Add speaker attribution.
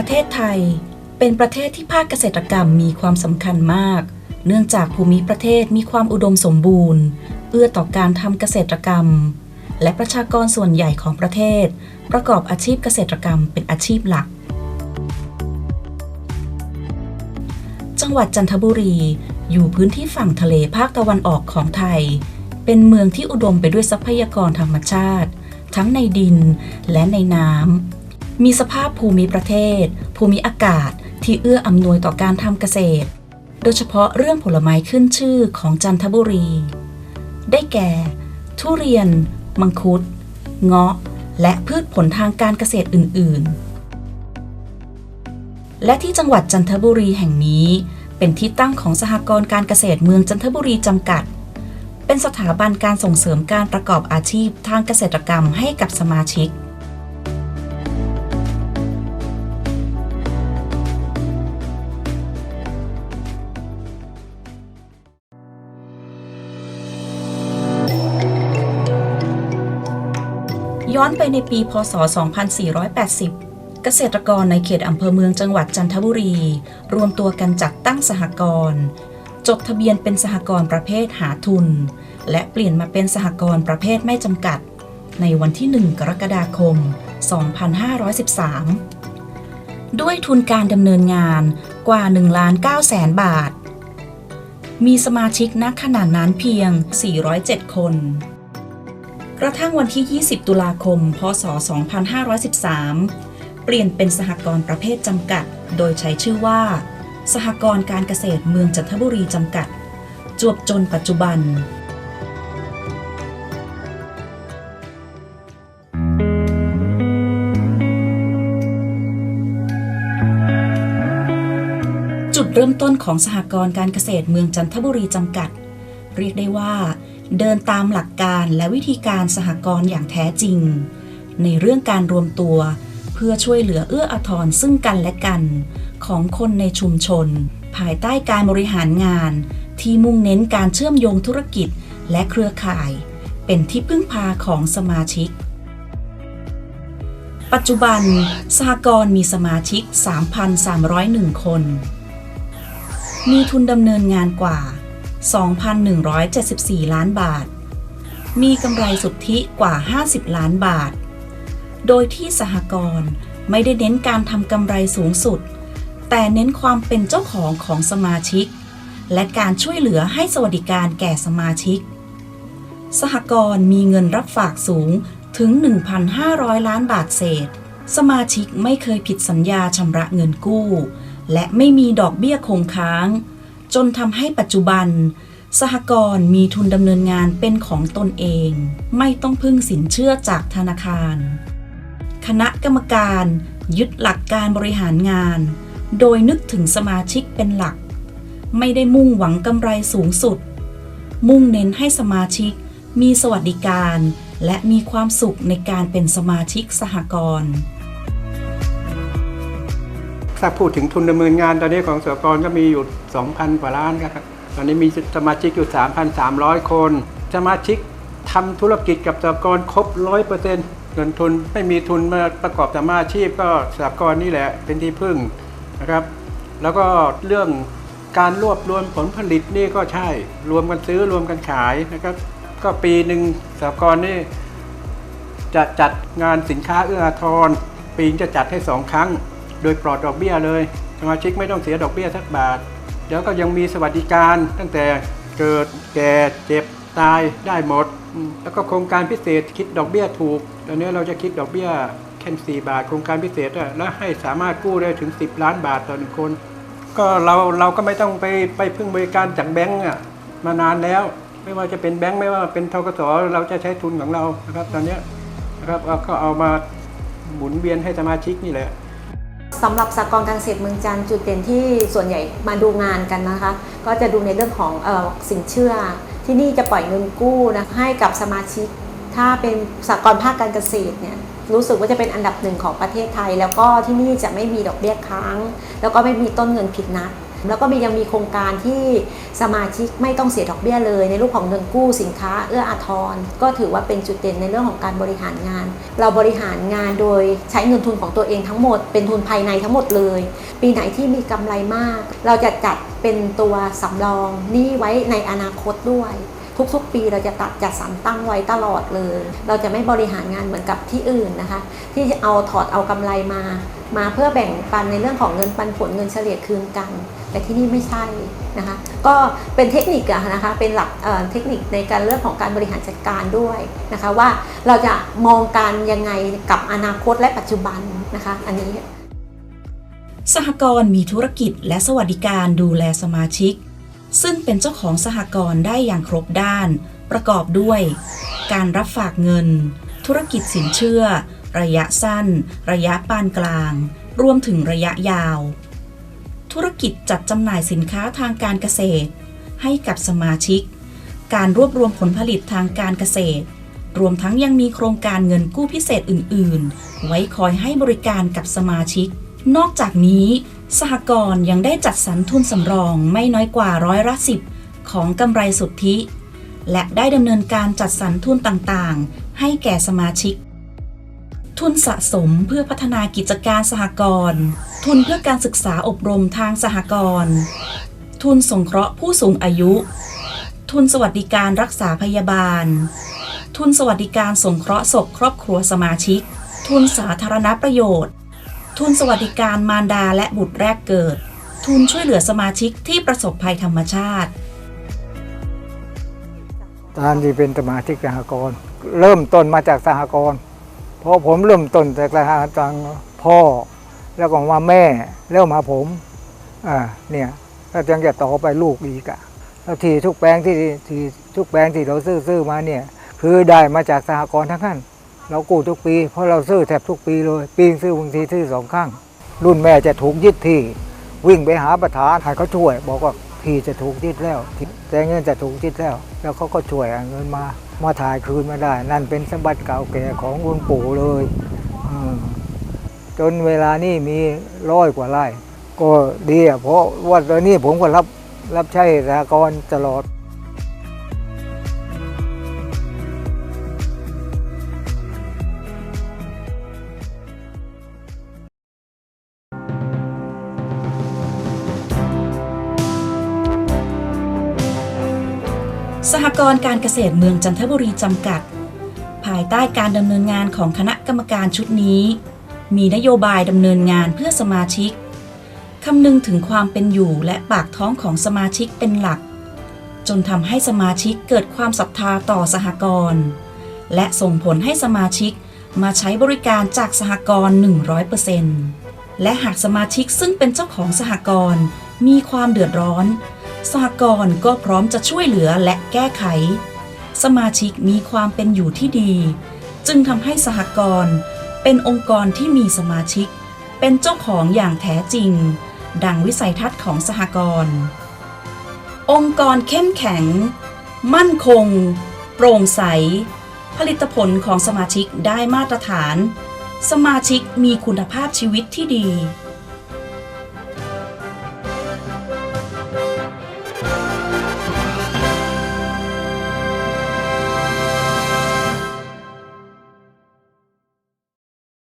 Speaker 1: ประเทศไทย เป็นประเทศที่ภาคเกษตรกรรมมีความสำคัญมาก เนื่องจากภูมิประเทศมีความอุดมสมบูรณ์ เอื้อต่อการทำเกษตรกรรม และประชากรส่วนใหญ่ของประเทศ ประกอบอาชีพเกษตรกรรมเป็นอาชีพหลัก จังหวัดจันทบุรี อยู่พื้นที่ฝั่งทะเลภาคตะวันออกของไทย เป็นเมืองที่อุดมไปด้วยทรัพยากรธรรมชาติ ทั้งในดินและในน้ำ มีสภาพภูมิประเทศ ภูมิอากาศที่เอื้ออำนวยต่อการทำเกษตร โดยเฉพาะเรื่องผลไม้ขึ้นชื่อของจันทบุรี ได้แก่ ทุเรียน มังคุด เงาะ และพืชผลทางการเกษตรอื่น ๆ และที่จังหวัดจันทบุรีแห่งนี้ เป็นที่ตั้งของสหกรณ์การเกษตรเมืองจันทบุรีจำกัดเป็นสถาบันการส่งเสริมการประกอบอาชีพทางเกษตรกรรมให้กับสมาชิก ย้อนไปในปี พศ 2480 เกษตรกรในเขตอำเภอเมืองจังหวัดจันทบุรี รวมตัวกันจัดตั้งสหกรณ์จดทะเบียนเป็นสหกรณ์ประเภทหาทุน และเปลี่ยนมาเป็นสหกรณ์ประเภทไม่จำกัด ในวันที่ 1 กรกฎาคม 2513 ด้วยทุนการดำเนินงานกว่า1ล้าน9แสนบาท มีสมาชิกณขณะนั้นเพียง 407 คน กระทั่งวันที่ 20 ตุลาคม พศ 2513 เปลี่ยนเป็นสหกรณ์ประเภทจำกัด โดยใช้ชื่อว่า สหกรณ์การเกษตรเมืองจันทบุรีจำกัด จวบจนปัจจุบันจุดเริ่มต้นของสหกรณ์การเกษตรเมืองจันทบุรีจำกัด เรียกได้ว่า เดินตามหลักการและวิธีการสหกรณ์อย่างแท้จริง ในเรื่องการรวมตัวเพื่อช่วยเหลือเอื้ออาทรซึ่งกันและกัน ของคนในชุมชน ภายใต้การบริหารงาน ที่มุ่งเน้นการเชื่อมโยงธุรกิจและเครือข่าย เป็นที่พึ่งพาของสมาชิก ปัจจุบันสหกรณ์มีสมาชิก 3,301 คน มีทุนดำเนินงานกว่า 2,174 ล้านบาท มีกำไรสุทธิกว่า 50 ล้านบาท โดยที่สหกรณ์ไม่ได้เน้นการทำกำไรสูงสุด แต่เน้นความเป็นเจ้าของของสมาชิก และการช่วยเหลือให้สวัสดิการแก่สมาชิก สหกรณ์มีเงินรับฝากสูงถึง 1,500 ล้านบาทเศษ สมาชิกไม่เคยผิดสัญญาชำระเงินกู้ และไม่มีดอกเบี้ยคงค้าง จนทำให้ปัจจุบัน สหกรณ์มีทุนดำเนินงานเป็นของตนเอง ไม่ต้องพึ่งสินเชื่อจากธนาคาร คณะกรรมการยึดหลักการบริหารงาน โดยนึกถึงสมาชิกเป็นหลัก ไม่ได้มุ่งหวังกำไรสูงสุด มุ่งเน้นให้สมาชิกมีสวัสดิการ และมีความสุขในการเป็นสมาชิกสหกรณ์
Speaker 2: ถ้าพูดถึงทุนดำเนินงานตอนนี้ของสหกรณ์ก็มีอยู่ 2,000 กว่าล้านครับ ตอนนี้มีสมาชิกอยู่ 3,300 คน สมาชิกทำธุรกิจกับสหกรณ์ครบ 100%เงินทุนไม่มีทุนมาประกอบสมาชีพก็สหกรณ์นี่แหละเป็นที่พึ่งนะครับ แล้วก็เรื่องการรวบรวมผลผลิตนี่ก็ใช่ รวมกันซื้อรวมกันขายนะครับ ก็ปีหนึ่งสหกรณ์นี่จะจัดงานสินค้าเอื้ออาทร ปีนจะจัดให้สองครั้ง ดยปลอดดอกเบี้ยเลยสมาชิกไม่ต้องเสียดอกเบี้ยสักบาท แล้วก็ยังมีสวัสดิการตั้งแต่เกิดแก่เจ็บตายได้หมด แล้วก็โครงการพิเศษคิดดอกเบี้ยถูกตอนนี้เราจะคิดดอกเบี้ยแค่สี่บาท โครงการพิเศษอะแล้วให้สามารถกู้ได้ถึง 10 ล้านบาทต่อหนึ่งคน ก็เราเราก็ไม่ต้องไปไปพึ่งบริการจากแบงก์อะมานานแล้ว ไม่ว่าจะเป็นแบงก์ไม่ว่าเป็นทกสเราจะใช้ทุนของเรานะครับตอนนี้นะครับก็เอามาหมุนเวียนให้สมาชิกนี่แหละ
Speaker 3: สำหรับสากลการเกษตรเมืองจันทร์จุดเด่นที่ส่วนใหญ่มาดูงานกันนะคะ ก็จะดูในเรื่องของออสินเชื่อ ที่นี่จะปล่อยเงินกู้นะให้กับสมาชิก ถ้าเป็นสากลภาคการเกษตรเนี่ยรู้สึกว่าจะเป็นอันดับหนึ่งของประเทศไทย แล้วก็ที่นี่จะไม่มีดอกเบี้ยค้าง แล้วก็ไม่มีต้นเงินผิดนัด แล้วก็มียังมีโครงการที่สมาชิกไม่ต้องเสียดอกเบี้ยเลย ในรูปของเงินกู้สินค้าเอื้ออาทร ก็ถือว่าเป็นจุดเด่นในเรื่องของการบริหารงาน เราบริหารงานโดยใช้เงินทุนของตัวเองทั้งหมด เป็นทุนภายในทั้งหมดเลย ปีไหนที่มีกำไรมาก เราจะจัดเป็นตัวสำรองนี้ไว้ในอนาคตด้วย ทุกๆ ปีเราจะตัดจัดสรรตั้งไว้ตลอดเลย เราจะไม่บริหารงานเหมือนกับที่อื่นนะคะ ที่เอาถอดเอากำไรมา มาเพื่อแบ่งปันในเรื่องของเงินปันผลเงินเฉลี่ยคืนกัน แต่ที่นี่ไม่ใช่นะคะ ก็เป็นเทคนิคอะนะคะเป็นหลักเเทคนิคในการเรื่องของการบริหารจัดการด้วยนะคะว่าเราจะมองการยังไงกับอนาคตและปัจจุบันนะคะ อันนี้
Speaker 1: สหกรณ์มีธุรกิจและสวัสดิการดูแลสมาชิก ซึ่งเป็นเจ้าของสหกรณ์ได้อย่างครบด้าน ประกอบด้วย การรับฝากเงิน ธุรกิจสินเชื่อ ระยะสั้น ระยะปานกลาง รวมถึงระยะยาว ธุรกิจจัดจำหน่ายสินค้าทางการเกษตร ให้กับสมาชิก การรวบรวมผลผลิตทางการเกษตร รวมทั้งยังมีโครงการเงินกู้พิเศษอื่น ๆ ไว้คอยให้บริการกับสมาชิก นอกจากนี้ สหกรณ์ยังได้จัดสรรทุนสำรองไม่น้อยกว่าร้อยละสิบของกำไรสุทธิ และได้ดำเนินการจัดสรรทุนต่างๆ ให้แก่สมาชิก ทุนสะสมเพื่อพัฒนากิจการสหกรณ์ทุนเพื่อการศึกษาอบรมทางสหกรณ์ทุนสงเคราะห์ผู้สูงอายุ ทุนสวัสดิการรักษาพยาบาล ทุนสวัสดิการสงเคราะห์ศพครอบครัวสมาชิก ทุนสาธารณประโยชน์ ทุนสวัสดิการมารดาและบุตรแรกเกิด ทุนช่วยเหลือสมาชิกที่ประสบภัยธรรมชาติ
Speaker 4: ตามที่เป็นสมาชิกสหกรณ์เริ่มต้นมาจากสหกรณ์เพราะผมเริ่มต้นจากสหกรณ์พ่อ แล้วก็มาแม่แล้วมาผมอ่าเนี่ยแล้วยังจะต่อไปลูกอีกอะแล้วที่ทุกแปลงที่ที่ทุกแปลงที่เราซื้อซื้อมาเนี่ย คือได้มาจากสหกรณ์ทั้งนั้น เรากู้ทุกปี เพราะเราซื้อแทบทุกปีเลย ปีงซื้อบางทีซื้อสองครั้งรุ่นแม่จะถูกยึดที่ วิ่งไปหาประธานให้เขาช่วย บอกว่าที่จะถูกยึดแล้วแต่เงินจะถูกยึดแล้ว แล้วเขาก็ช่วยเอาเงินมามาถ่ายคืนมาได้ นั่นเป็นสมบัติเก่าแก่ของคุณปู่เลยจนเวลานี้มีร้อยกว่าไร่ก็ดีอะเพราะว่าตอนนี้ผมก็รับรับใช้สหกรตลอด
Speaker 1: สหกรณ์การเกษตรเมืองจันทบุรีจำกัด ภายใต้การดำเนินงานของคณะกรรมการชุดนี้ มีนโยบายดำเนินงานเพื่อสมาชิกคำนึงถึงความเป็นอยู่และปากท้องของสมาชิกเป็นหลัก จนทำให้สมาชิกเกิดความศรัทธาต่อสหกรณ์และส่งผลให้สมาชิกมาใช้บริการจากสหกรณ์ 100%และหากสมาชิกซึ่งเป็นเจ้าของสหกรณ์มีความเดือดร้อน สหกรณ์ก็พร้อมจะช่วยเหลือและแก้ไข สมาชิกมีความเป็นอยู่ที่ดี จึงทำให้สหกรณ์เป็นองค์กรที่มีสมาชิก เป็นเจ้าของอย่างแท้จริง ดังวิสัยทัศน์ของสหกรณ์องค์กรเข้มแข็ง มั่นคง โปร่งใส ผลิตผลของสมาชิกได้มาตรฐาน สมาชิกมีคุณภาพชีวิตที่ดี